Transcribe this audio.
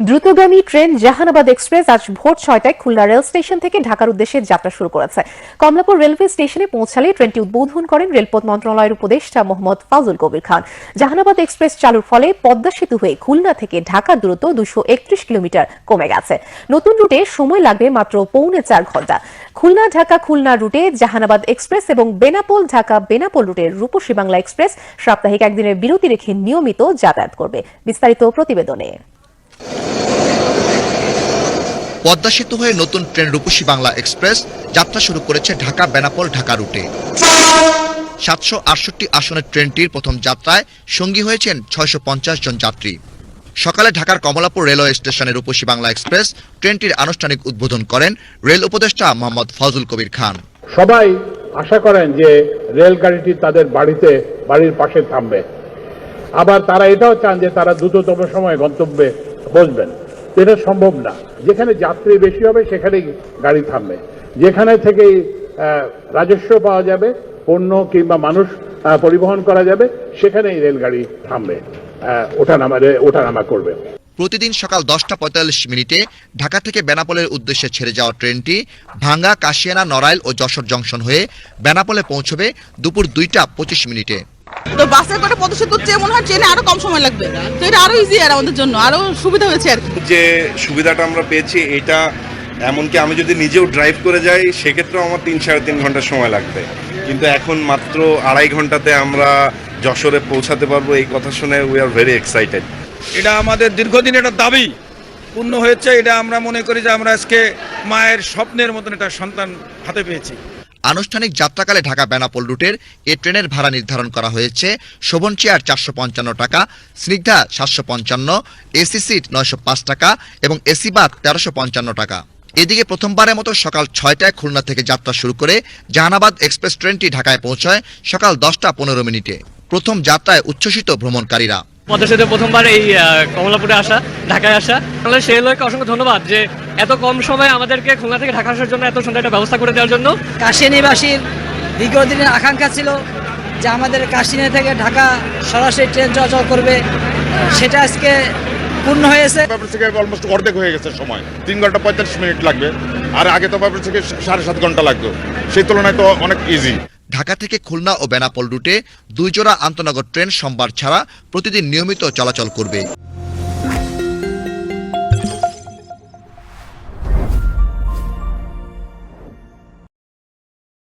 দ্রুতগামী train Jehanabad express আজ ভোর ছয়টায় খুলনা রেল স্টেশন থেকে ঢাকার উদ্দেশ্যে যাত্রা শুরু করেছে। কমলাপুর রেলওয়ে স্টেশনে পৌঁছালে ট্রেনটি উদ্বোধন করেন রেলপথ মন্ত্রণালয়ের উপদেষ্টা মোহাম্মদ ফাজুল কবির খান। জাহানাবাদ এক্সপ্রেস চালুর ফলে পদ্মা সেতু হয়ে খুলনা থেকে ঢাকার দূরত্ব দুশো একত্রিশ কিলোমিটার কমে গেছে। নতুন রুটে সময় লাগবে মাত্র পৌনে চার ঘণ্টা। খুলনা, ঢাকা, খুলনা রুটে জাহানাবাদ এক্সপ্রেস এবং বেনাপোল, ঢাকা, বেনাপোল রুটের রূপসী বাংলা এক্সপ্রেস সাপ্তাহিক একদিনের বিরতি রেখে নিয়মিত যাতায়াত করবে। বিস্তারিত প্রতিবেদনে। পদ্মা সেতু হয়ে নতুন ট্রেন রূপসী বাংলা এক্সপ্রেস যাত্রা শুরু করেছে ঢাকা, বেনাপোল, ঢাকা রুটে। সাতশো আটষট্টি আসনের ট্রেনটির প্রথম যাত্রায় সঙ্গী হয়েছেন ছয়শো পঞ্চাশ জন যাত্রী। সকালে ঢাকার কমলাপুর রেলওয়ে স্টেশনে রূপসী বাংলা এক্সপ্রেস ট্রেনটির আনুষ্ঠানিক উদ্বোধন করেন রেল উপদেষ্টা মোহাম্মদ ফজল কবির খান। সবাই আশা করেন যে রেলগাড়িটি তাদের বাড়িতে, বাড়ির পাশে থামবে। আবার তারা এটাও চান যে তারা দ্রুততম সময়ে গন্তব্যে তো এটা সম্ভব না। যেখানে যাত্রী বেশি হবে সেখানেই গাড়ি থামবে। যেখানে থেকে রাজস্ব পাওয়া যাবে পণ্য কিংবা মানুষ পরিবহন করা যাবে সেখানেই রেলগাড়ি থামবে। আহ, ওঠানামা রে- ওঠানামা করবে। প্রতিদিন সকাল দশটা পঁয়তাল্লিশ মিনিটে ঢাকা থেকে বেনাপোলের উদ্দেশ্যে ছেড়ে যাওয়া ট্রেনটি ভাঙ্গা কাশিয়ানা নড়াইল ও যশোর জংশন হয়ে বেনাপোলে পৌঁছবে দুপুর দুইটা পঁচিশ মিনিটে। তো বাসের করে পদসেতুর চেয়ে মনে হয় ট্রেনে আরও কম সময় লাগবে। তো এটা আরও ইজি আর আমাদের জন্য আরও সুবিধা হয়েছে আর কি। যে সুবিধাটা আমরা পেয়েছি এটা এমনকি আমি যদি নিজেও ড্রাইভ করে যাই সেক্ষেত্রেও আমার তিন সাড়ে তিন ঘণ্টা সময় লাগবে। কিন্তু এখন মাত্র আড়াই ঘন্টাতে আমরা যশোরে পৌঁছাতে পারব এই কথা শুনে উই আর ভেরি এক্সাইটেড এটা আমাদের দীর্ঘদিন এটা দাবি পূর্ণ হয়েছে এটা আমরা মনে করি যে আমরা আজকে মায়ের স্বপ্নের মতন একটা সন্তান হাতে পেয়েছি। আনুষ্ঠানিক যাত্রাকালে ঢাকা বেনাপোল রুটের এ ট্রেনের ভাড়া নির্ধারণ করা হয়েছে। শোভন চেয়ার চারশো পঞ্চান্ন টাকা, স্নিগ্ধা সাতশো পঞ্চান্ন, এসি সিট নয়শো পাঁচ টাকা এবং এসি বাদ তেরোশো পঞ্চান্ন টাকা। এদিকে প্রথমবারের মতো সকাল ছয়টায় খুলনা থেকে যাত্রা শুরু করে জাহানাবাদ এক্সপ্রেস ট্রেনটি ঢাকায় পৌঁছয় সকাল দশটা পনেরো মিনিটে। প্রথম যাত্রায় উচ্ছ্বসিত ভ্রমণকারীরা। পদ্মা সেতু প্রথমবার এই কমলাপুরে আসা ঢাকায় আসা। তাহলে সেই লোককে অসংখ্য ধন্যবাদ যে এত কম সময়ে আমাদেরকে খুলনা থেকে ঢাকা আসার জন্য এত সুন্দর একটা ব্যবস্থা করে দেওয়ার জন্য। কাশিয়ানিবাসীর দীর্ঘদিনের আকাঙ্ক্ষা ছিল যে আমাদের কাশিয়ানি থেকে ঢাকা সরাসরি ট্রেন চলাচল করবে। সেটা আজকে পূর্ণ হয়েছে। ব্যাপার থেকে অলমোস্ট অর্ধেক হয়ে গেছে সময়। তিন ঘণ্টা পঁয়তাল্লিশ মিনিট লাগবে। আর আগে তো ব্যাপার থেকে সাড়ে সাত ঘণ্টা লাগতো। সেই তুলনায় তো অনেক ইজি ঢাকা থেকে খুলনা ও বেনাপোল রুটে দুই জোড়া আন্তনগর ট্রেন সোমবার ছাড়া প্রতিদিন নিয়মিত চলাচল করবে।